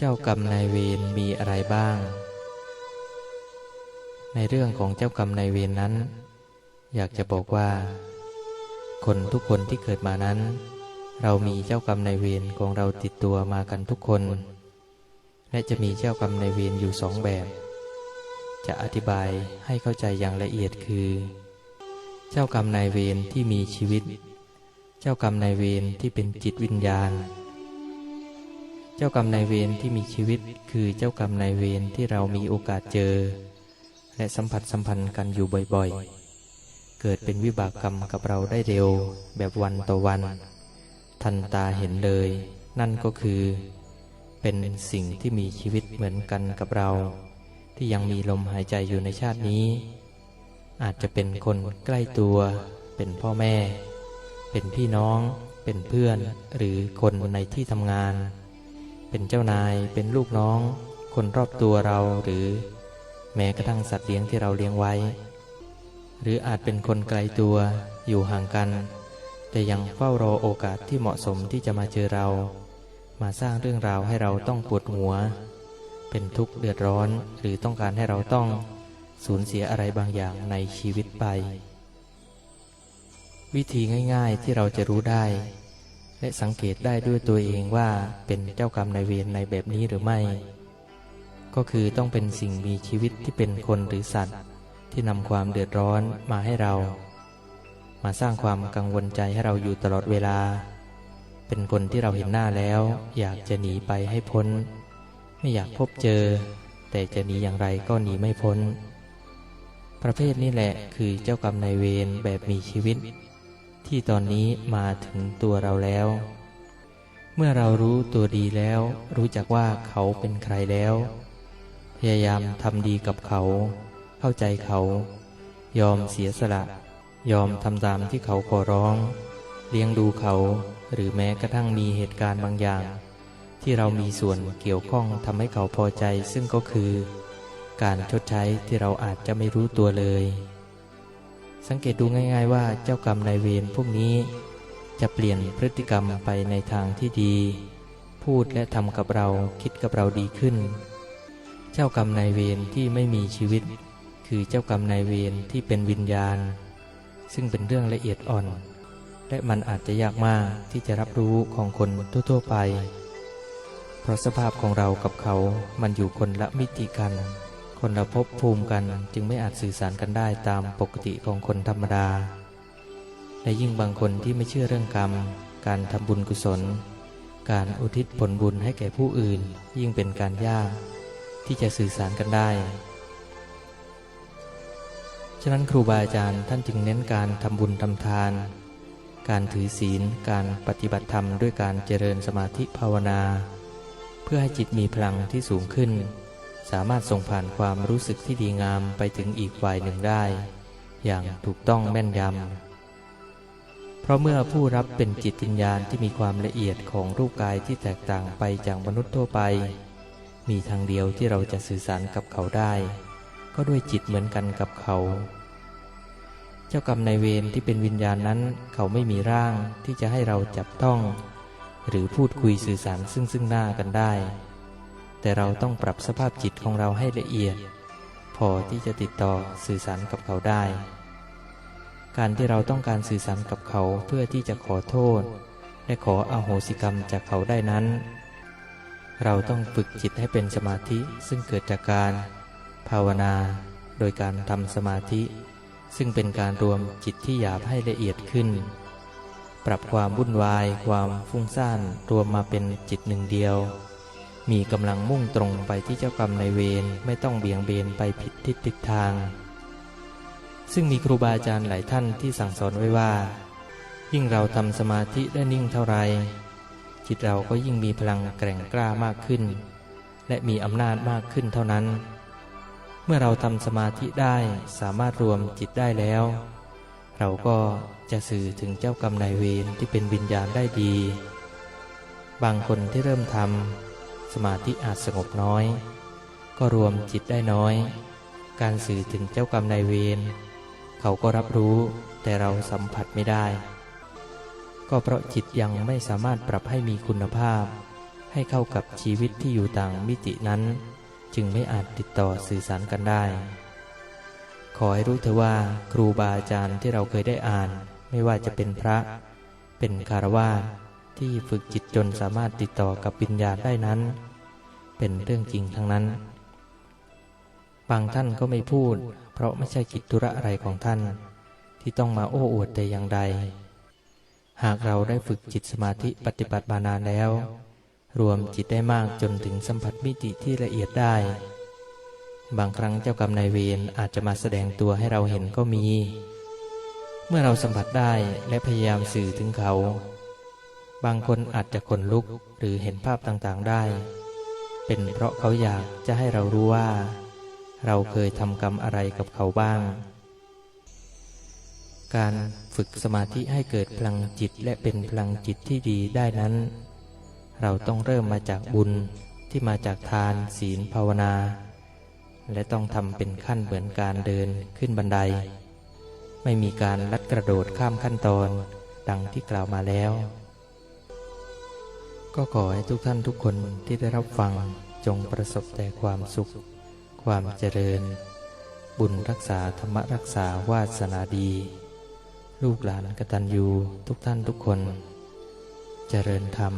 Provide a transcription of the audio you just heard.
เจ้ากรรมนายเวรมีอะไรบ้าง ในเรื่องของเจ้ากรรมนายเวรนั้น อยากจะบอกว่า คนทุกคนที่เกิดมานั้น เรามีเจ้ากรรมนายเวรของเราติดตัวมากันทุกคน และจะมีเจ้ากรรมนายเวรอยู่สองแบบ จะอธิบายให้เข้าใจอย่างละเอียดคือ เจ้ากรรมนายเวรที่มีชีวิต เจ้ากรรมนายเวรที่เป็นจิตวิญญาณ เจ้ากรรมนายเวรที่มีชีวิต คือเจ้ากรรมนายเวรที่เรามีโอกาสเจอ และสัมผัสสัมพันธ์กันอยู่บ่อยๆ เกิดเป็นวิบากกรรมกับเราได้เร็ว แบบวันต่อวัน ทันตาเห็นเลย นั่นก็คือ เป็นสิ่งที่มีชีวิตเหมือนกันกับเรา ที่ยังมีลมหายใจอยู่ในชาตินี้ อาจจะเป็นคนใกล้ตัว เป็นพ่อแม่ เป็นพี่น้อง เป็นเพื่อน หรือคนในที่ทำงาน เป็นเจ้านายเป็นลูกน้อง คนรอบตัวเราหรือแม้กระทั่งสัตว์เลี้ยงที่เราเลี้ยงไว้ หรืออาจเป็นคนไกลตัวอยู่ห่างกัน แต่ยังเฝ้ารอโอกาสที่เหมาะสมที่จะมาเจอเรา มาสร้างเรื่องราวให้เราต้องปวดหัว เป็นทุกข์เดือดร้อนหรือต้องการให้เราต้องสูญเสียอะไรบางอย่างในชีวิตไป วิธีง่าย ๆที่เราจะรู้ได้ และสังเกตได้ด้วยตัวเองว่าเป็นเจ้ากรรมนายเวรในแบบนี้หรือไม่ ก็คือต้องเป็นสิ่งมีชีวิตที่เป็นคนหรือสัตว์ ที่นำความเดือดร้อนมาให้เรา มาสร้างความกังวลใจให้เราอยู่ตลอดเวลา เป็นคนที่เราเห็นหน้าแล้ว อยากจะหนีไปให้พ้น ไม่อยากพบเจอ แต่จะหนีอย่างไรก็หนีไม่พ้น ประเภทนี้แหละคือเจ้ากรรมนายเวรแบบมีชีวิต ที่ตอนนี้มาถึงตัวเราแล้ว เมื่อเรารู้ตัวดีแล้ว รู้จักว่าเขาเป็นใครแล้ว พยายามทำดีกับเขา เข้าใจเขา ยอมเสียสละ ยอมทำตามที่เขาขอร้อง เลี้ยงดูเขา หรือแม้กระทั่งมีเหตุการณ์บางอย่าง ที่เรามีส่วนเกี่ยวข้องทำให้เขาพอใจซึ่งก็คือ การชดใช้ที่เราอาจจะไม่รู้ตัวเลย สังเกตดูง่าย ๆ ว่าเจ้ากรรมนายเวรพวกนี้ จะเปลี่ยนพฤติกรรมไปในทางที่ดี พูดและทำกับเราคิดกับเราดีขึ้น เจ้ากรรมนายเวรที่ไม่มีชีวิต คือเจ้ากรรมนายเวรที่เป็นวิญญาณ ซึ่งเป็นเรื่องละเอียดอ่อน และมันอาจจะยากมากที่จะรับรู้ของคนทั่วๆไป เพราะสภาพของเรากับเขามันอยู่คนละมิติกัน คนละภพภูมิกันจึงไม่อาจสื่อสารกันได้ตามปกติของคนธรรมดา และยิ่งบางคนที่ไม่เชื่อเรื่องกรรม การทำบุญกุศล การอุทิศผลบุญให้แก่ผู้อื่น ยิ่งเป็นการยาก ที่จะสื่อสารกันได้ ฉะนั้นครูบาอาจารย์ท่านจึงเน้นการทำบุญทำทาน การถือศีล การปฏิบัติธรรมด้วยการเจริญสมาธิภาวนา เพื่อให้จิตมีพลังที่สูงขึ้น สามารถส่งผ่านความรู้สึกที่ดีงามไปถึงอีกฝ่ายหนึ่งได้ อย่างถูกต้องแม่นยำ เพราะเมื่อผู้รับเป็นจิตวิญญาณที่มีความละเอียดของรูปกายที่แตกต่างไปจากมนุษย์ทั่วไป มีทางเดียวที่เราจะสื่อสารกับเขาได้ ก็ด้วยจิตเหมือนกันกับเขา เจ้ากรรมนายเวรที่เป็นวิญญาณนั้น เขาไม่มีร่างที่จะให้เราจับต้อง หรือพูดคุยสื่อสารซึ่งซึ่งหน้ากันได้ แต่เราต้องปรับสภาพจิตของเราให้ละเอียด พอที่จะติดต่อสื่อสารกับเขาได้ การที่เราต้องการสื่อสารกับเขาเพื่อที่จะขอโทษ และขออโหสิกรรมจากเขาได้นั้น เราต้องฝึกจิตให้เป็นสมาธิซึ่งเกิดจากการภาวนา โดยการทำสมาธิ ซึ่งเป็นการรวมจิตที่หยาบให้ละเอียดขึ้น ปรับความวุ่นวาย ความฟุ้งซ่านรวมมาเป็นจิตหนึ่งเดียว มีกำลังมุ่งตรงไปที่เจ้ากรรมในเวรไม่ต้องเบี่ยงเบนไปผิดทิศผิดทาง ซึ่งมีครูบาอาจารย์หลายท่านที่สั่งสอนไว้ว่า ยิ่งเราทำสมาธิได้นิ่งเท่าไร จิตเราก็ยิ่งมีพลังแกร่งกล้ามากขึ้น และมีอำนาจมากขึ้นเท่านั้น เมื่อเราทำสมาธิได้สามารถรวมจิตได้แล้ว เราก็จะสื่อถึงเจ้ากรรมนายเวรที่เป็นวิญญาณได้ดี บางคนที่เริ่มทำ สมาธิอาจสงบน้อย ก็รวมจิตได้น้อย การสื่อถึงเจ้ากรรมนายเวรเขาก็รับรู้แต่เราสัมผัสไม่ได้ ก็เพราะจิตยังไม่สามารถปรับให้มีคุณภาพ ให้เข้ากับชีวิตที่อยู่ต่างมิตินั้น จึงไม่อาจติดต่อสื่อสารกันได้ ขอให้รู้เถอะว่าครูบาอาจารย์ที่เราเคยได้อ่าน ไม่ว่าจะเป็นพระ เป็นคารวาส ที่ฝึกจิตจนสามารถติดต่อกับวิญญาณได้นั้น เป็นเรื่องจริงทั้งนั้น บางท่านก็ไม่พูด เพราะไม่ใช่กิจธุระอะไรของท่าน ที่ต้องมาโอ้อวดแต่อย่างใด หากเราได้ฝึกจิตสมาธิปฏิบัติมานานแล้ว รวมจิตได้มากจนถึงสัมผัสมิติที่ละเอียดได้ บางครั้งเจ้ากรรมนายเวรอาจจะมาแสดงตัวให้เราเห็นก็มี เมื่อเราสัมผัสได้และพยายามสื่อถึงเขา บางคนอาจจะขนลุกหรือเห็นภาพต่างๆได้ เป็นเพราะเขาอยากจะให้เรารู้ว่า เราเคยทำกรรมอะไรกับเขาบ้าง การฝึกสมาธิให้เกิดพลังจิตและเป็นพลังจิตที่ดีได้นั้น เราต้องเริ่มมาจากบุญที่มาจากทานศีลภาวนา และต้องทำเป็นขั้นเหมือนการเดินขึ้นบันได ไม่มีการลัดกระโดดข้ามขั้นตอน ดังที่กล่าวมาแล้ว ก็ขอให้ทุกท่านทุกคนที่ได้รับฟังจงประสบแต่ความสุข ความเจริญ บุญรักษาธรรมรักษาวาสนาดี ลูกหลานกตัญญูทุกท่านทุกคน เจริญธรรม